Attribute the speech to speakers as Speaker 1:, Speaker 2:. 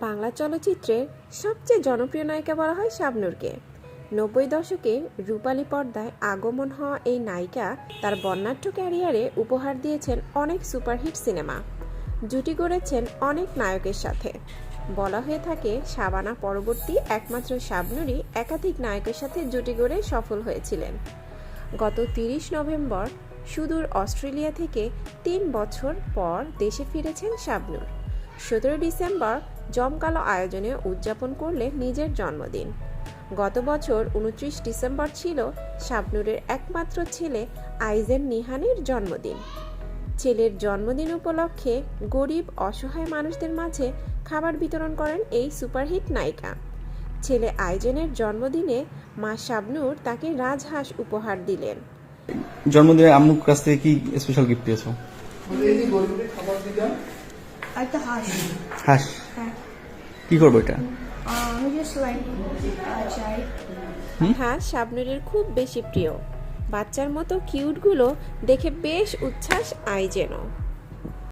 Speaker 1: বাংলা চলচ্চিত্রের সবচেয়ে জনপ্রিয় নায়িকা বলা হয় শাবনূরকে। নব্বই দশকে রূপালী পর্দায় আগমন হওয়া এই নায়িকা তার বর্ণাঢ্য ক্যারিয়ারে উপহার দিয়েছেন অনেক সুপারহিট সিনেমা। জুটি গড়েছেন অনেক নায়কের সাথে। বলা হয়ে থাকে, শাবানা পরবর্তী একমাত্র শাবনূরই একাধিক নায়কের সাথে জুটি গড়ে সফল হয়েছিলেন। গত তিরিশ নভেম্বর সুদূর অস্ট্রেলিয়া থেকে তিন বছর পর দেশে ফিরেছেন শাবনূর। সতেরো ডিসেম্বর জমকালো আয়োজনে উদযাপন করলে নিজের জন্মদিন। গত বছর উনত্রিশ ডিসেম্বর ছিল শাবনূরের একমাত্র ছেলে আইজেন নিহানের জন্মদিন। ছেলের জন্মদিন উপলক্ষে গরিব অসহায় মানুষদের মাঝে খাবার বিতরণ করেন এই সুপারহিট নায়িকা। ছেলে আইজেনের জন্মদিনে মা শাবনূর তাকে রাজহাঁস উপহার দিলেন।
Speaker 2: জন্মদিনে আম্মুর কাছ থেকে কি স্পেশাল গিফট পেয়েছ?
Speaker 3: একটা হাঁস।
Speaker 2: হাস?
Speaker 3: হ্যাঁ।
Speaker 2: কি করব এটা?
Speaker 3: আমি জাস্ট লাইক চাই।
Speaker 1: হ্যাঁ শাবনূরের খুব বেশি প্রিয়। বাচ্চার মতো কিউটগুলো দেখে বেশ উচ্ছ্বাস আইজেনও